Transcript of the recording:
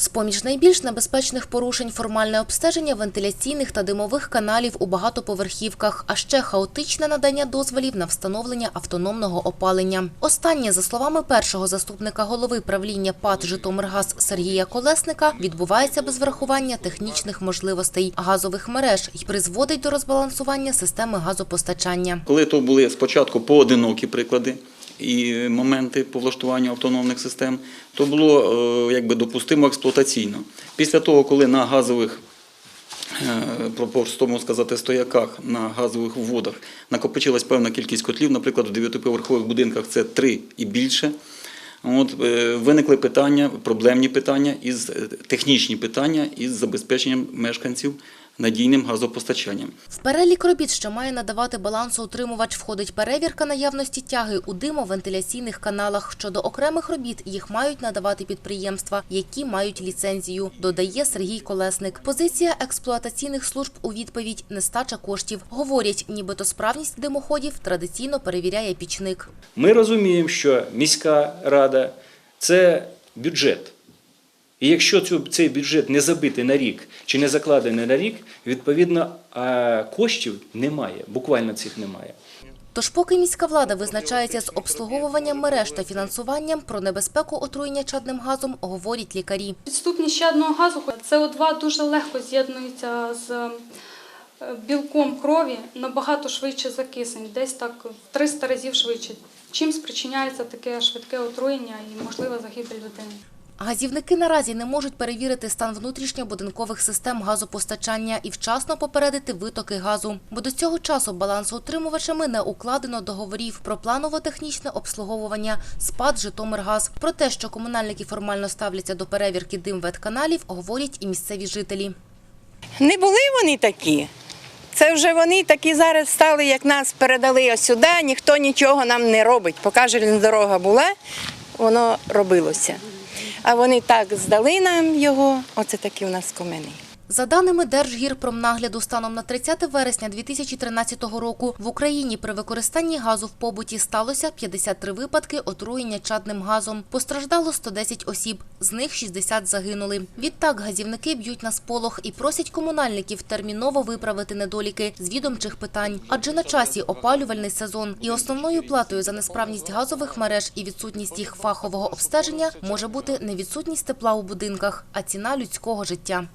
З-поміж найбільш небезпечних порушень формальне обстеження вентиляційних та димових каналів у багатоповерхівках, а ще хаотичне надання дозволів на встановлення автономного опалення. Останнє, за словами першого заступника голови правління ПАТ «Житомиргаз» Сергія Колесника, відбувається без врахування технічних можливостей газових мереж і призводить до розбалансування системи газопостачання. Коли то були спочатку поодинокі приклади і моменти по влаштуванню автономних систем, то було е, якби допустимо експлуатаційно. Після того, коли на газових е, по-простому сказати, стояках на газових вводах накопичилась певна кількість котлів, наприклад, в дев'ятиповерхових будинках це три і більше. От, е, виникли питання, проблемні питання, із, технічні питання із забезпеченням мешканців надійним газопостачанням. В перелік робіт, що має надавати балансоутримувач, входить перевірка наявності тяги у димовентиляційних каналах. Щодо окремих робіт, їх мають надавати підприємства, які мають ліцензію, додає Сергій Колесник. Позиція експлуатаційних служб у відповідь – нестача коштів. Говорять, нібито справність димоходів традиційно перевіряє пічник. Ми розуміємо, що міська рада це бюджет. І якщо цей бюджет не забитий на рік чи не закладений на рік, відповідно коштів немає, буквально цих немає. Тож поки міська влада визначається з обслуговуванням мереж та фінансуванням, про небезпеку отруєння чадним газом говорять лікарі. Підступність щадного газу СО2 дуже легко з'єднується з е, білком крові набагато швидше за кисень, десь так в 300 разів швидше. Чим спричиняється таке швидке отруєння і можлива загибель людини. Газівники наразі не можуть перевірити стан внутрішньобудинкових систем газопостачання і вчасно попередити витоки газу. Бо до цього часу балансоутримувачами не укладено договорів про планово-технічне обслуговування СПАД «Житомиргаз». Про те, що комунальники формально ставляться до перевірки дим-ветканалів, говорять і місцеві жителі. Не були вони такі. Це вже вони такі зараз стали, як нас передали ось сюди, ніхто нічого нам не робить. Поки железна дорога була, воно робилося. А вони так здали нам його, оце такі у нас комини. За даними Держгірпромнагляду, станом на 30 вересня 2013 року в Україні при використанні газу в побуті сталося 53 випадки отруєння чадним газом. Постраждало 110 осіб, з них 60 загинули. Відтак газівники б'ють на сполох і просять комунальників терміново виправити недоліки з відомчих питань. Адже на часі опалювальний сезон і основною платою за несправність газових мереж і відсутність їх фахового обстеження може бути не відсутність тепла у будинках, а ціна людського життя.